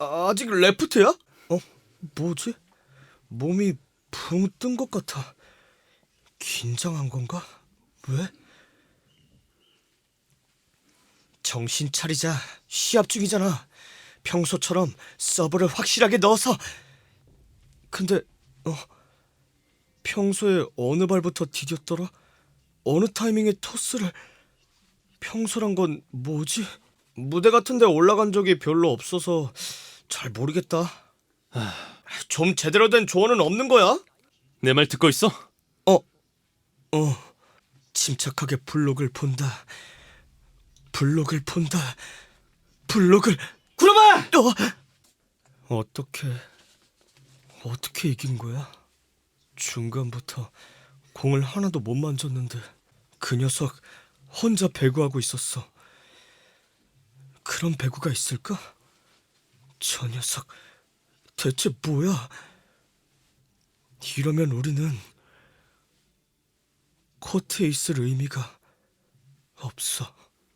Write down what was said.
아직 레프트야? 어? 뭐지? 몸이 붕 뜬 것 같아. 긴장한 건가? 왜? 정신 차리자. 시합 중이잖아. 평소처럼 서브를 확실하게 넣어서. 근데 어 평소에 어느 발부터 디뎠더라? 어느 타이밍에 토스를 평소란 건 뭐지? 무대 같은데 올라간 적이 별로 없어서 잘 모르겠다. 좀 제대로 된 조언은 없는 거야? 내 말 듣고 있어? 어, 어, 침착하게 블록을 본다. 블록을 본다. 블록을 구르마! 어, 어떻게 어떻게 이긴 거야? 중간부터 공을 하나도 못 만졌는데 그 녀석 혼자 배구하고 있었어. 그런 배구가 있을까? 저 녀석 대체 뭐야? 이러면 우리는 코트에 있을 의미가 없어.